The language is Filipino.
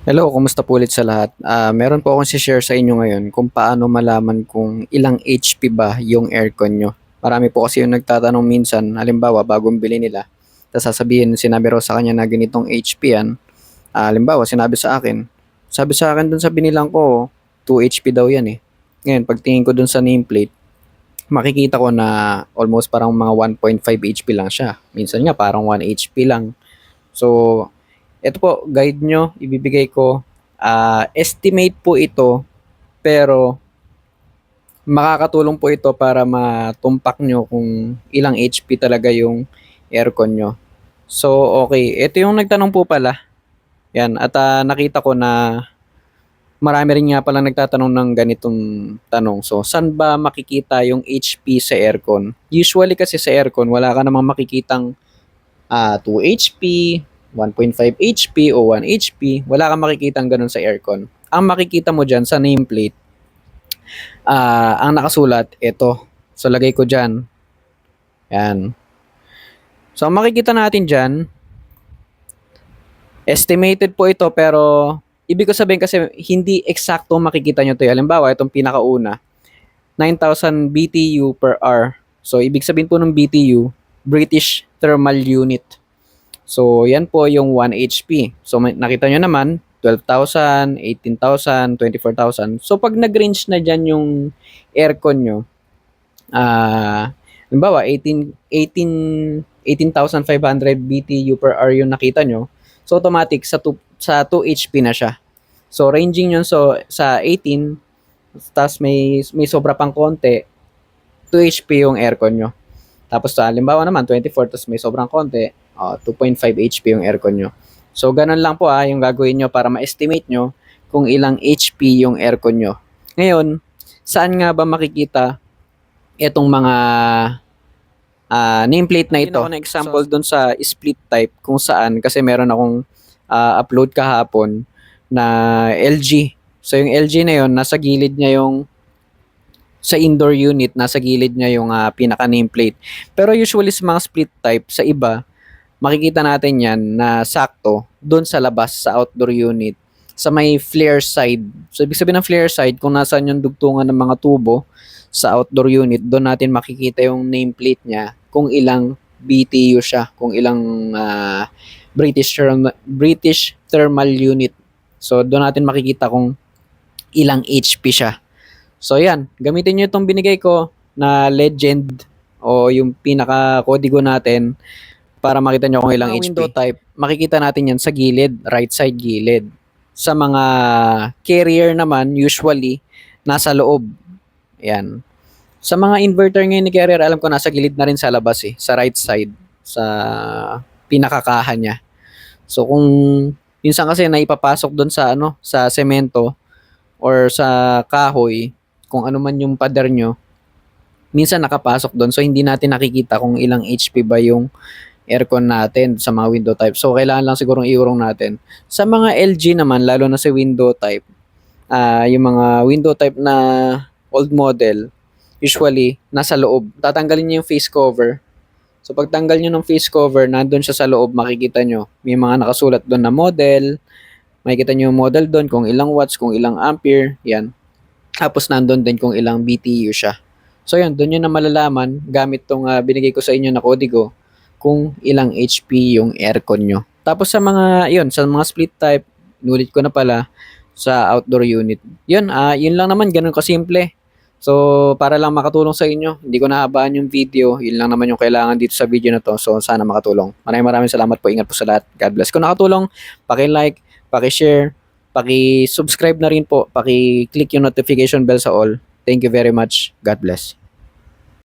Hello, kumusta po ulit sa lahat? Ah, meron po akong share sa inyo ngayon kung paano malaman kung ilang HP ba yung aircon nyo. Marami po kasi yung nagtatanong minsan, halimbawa bagong bili nila, tapos sasabihin, sinabi raw sa kanya na ganitong HP yan. Ah, halimbawa, sinabi sa akin, sabi sa akin dun sa binilang ko, 2 HP daw yan eh. Ngayon, pagtingin ko dun sa nameplate, makikita ko na almost parang mga 1.5 HP lang siya. Minsan nga parang 1 HP lang. So, ito po, guide nyo, ibibigay ko. Ah, estimate po ito, pero makakatulong po ito para matumpak nyo kung ilang HP talaga yung aircon nyo. So, okay. Ito yung nagtanong po pala. Yan. At ah, nakita ko na marami rin nga pala nagtatanong ng ganitong tanong. So, saan ba makikita yung HP sa aircon? Usually kasi sa aircon, wala ka namang makikitang ah 2 HP, 1.5 HP o 1 HP, wala kang makikitang ganun sa aircon. Ang makikita mo dyan sa nameplate, ah ang nakasulat, ito. So, lagay ko dyan. Yan. So, ang makikita natin dyan, estimated po ito pero ibig ko sabihin kasi hindi eksakto makikita nyo ito. Halimbawa, itong pinakauna, 9,000 BTU per hour. So, ibig sabihin po ng BTU, British Thermal Unit. So, yan po yung 1 HP. So, nakita nyo naman, 12,000, 18,000, 24,000. So, pag nag-range na dyan yung aircon nyo, ah, halimbawa, 18, 18, 18,500 BTU per hour yung nakita nyo, so automatic sa 2, sa 2 HP na siya. So, ranging yun so, sa 18, tapos may, may sobra pang konti, 2 HP yung aircon nyo. Tapos sa halimbawa naman, 24, tapos may sobrang konti, ah, 2.5 HP yung aircon nyo. So, ganun lang po ah, yung gagawin nyo para ma-estimate nyo kung ilang HP yung aircon nyo. Ngayon, saan nga ba makikita itong mga ah, nameplate na ito? Ako na example doon sa split type kung saan kasi meron akong ah, upload kahapon na LG. So, yung LG na yon nasa gilid niya yung sa indoor unit, nasa gilid niya yung ah, pinaka nameplate. Pero usually sa mga split type, sa iba, makikita natin yan na sakto doon sa labas, sa outdoor unit, sa may flare side. So, ibig sabihin ng flare side, kung nasaan yung dugtungan ng mga tubo sa outdoor unit, doon natin makikita yung nameplate niya kung ilang BTU siya, kung ilang ah, British, therm- British thermal unit. So, doon natin makikita kung ilang HP siya. So, yan. Gamitin nyo itong binigay ko na legend o yung pinaka-kodigo natin para makita nyo kung ilang HP. window type, makikita natin yan sa gilid, right side gilid. Sa mga carrier naman, usually, nasa loob. Yan. Sa mga inverter ngayon ni carrier, alam ko nasa gilid na rin sa labas eh, sa right side, sa pinakakahan niya. So kung minsan kasi naipapasok doon sa ano, sa semento or sa kahoy, kung ano man yung pader nyo, minsan nakapasok doon. So hindi natin nakikita kung ilang HP ba yung aircon natin sa mga window type. So kailangan lang sigurong iurong natin. Sa mga LG naman, lalo na sa window type, ah yung mga window type na old model, usually nasa loob. Tatanggalin niyo yung face cover. So pag tanggal niyo ng face cover, nandun siya sa loob, makikita nyo. May mga nakasulat doon na model. Makikita nyo yung model doon, kung ilang watts, kung ilang ampere, yan. Tapos nandun din kung ilang BTU siya. So yun, doon yun na malalaman gamit tong ah, binigay ko sa inyo na kodigo kung ilang HP yung aircon nyo. Tapos sa mga, yun, sa mga split type, nulit ko na pala sa outdoor unit. Yun, ah yun lang naman, ganun kasimple. So, para lang makatulong sa inyo, hindi ko nahabaan yung video. Yun lang naman yung kailangan dito sa video na to. So, sana makatulong. Maraming maraming salamat po. Ingat po sa lahat. God bless. Kung nakatulong, paki-like, paki-share, paki-subscribe na rin po. Paki-click yung notification bell sa all. Thank you very much. God bless.